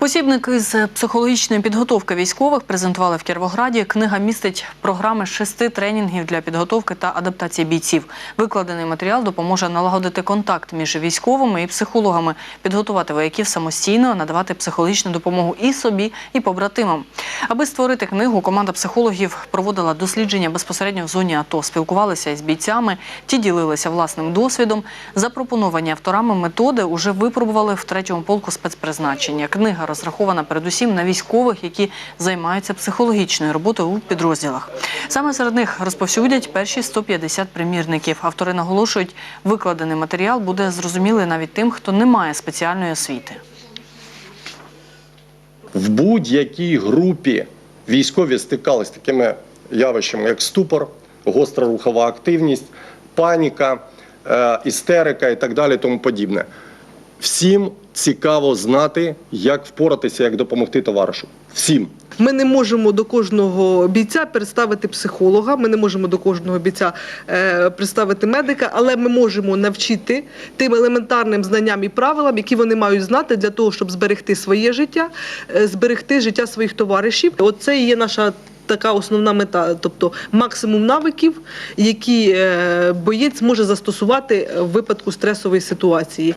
Посібники з психологічної підготовки військових презентували в Кіровограді. Книга містить програми шести тренінгів для підготовки та адаптації бійців. Викладений матеріал допоможе налагодити контакт між військовими і психологами, підготувати вояків самостійно, надавати психологічну допомогу і собі, і побратимам. Аби створити книгу, команда психологів проводила дослідження безпосередньо в зоні АТО, спілкувалися із бійцями, ті ділилися власним досвідом. Запропоновані авторами методи уже випробували в третьому полку спецпризначення. Книга розрахована передусім на військових, які займаються психологічною роботою у підрозділах. Саме серед них розповсюдять перші 150 примірників. Автори наголошують, викладений матеріал буде зрозумілий навіть тим, хто не має спеціальної освіти. в будь-якій групі військові стикалися з такими явищами, як ступор, гостра рухова активність, паніка, е, істерика і так далі, тому подібне. Всім цікаво знати, як впоратися, як допомогти товаришу. Всім. Ми не можемо до кожного бійця представити психолога, ми не можемо до кожного бійця е, представити медика, але ми можемо навчити тим елементарним знанням і правилам, які вони мають знати для того, щоб зберегти своє життя, е, зберегти життя своїх товаришів. Оце і є наша. Така основна мета, тобто максимум навиків, які е, боєць може застосувати в випадку стресової ситуації.